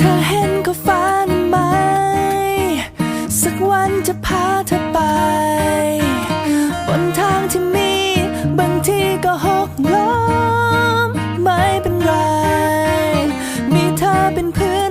เธอเห็นก็ฟ้านั้ไหม สักวันจะพาเธอไป บนทางที่มีบางทีก็หกล้มไม่เป็นไร มีเธอเป็นเพื่อน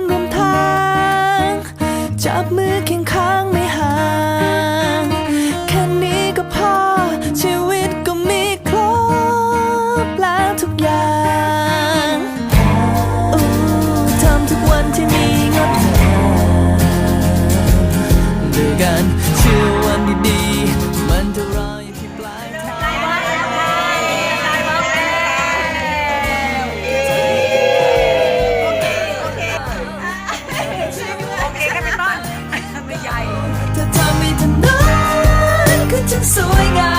กัน เชื่อวันดีๆ มันจะรออยู่ที่ปลายทางถ้าทำให้ถนนก็จะสวยงา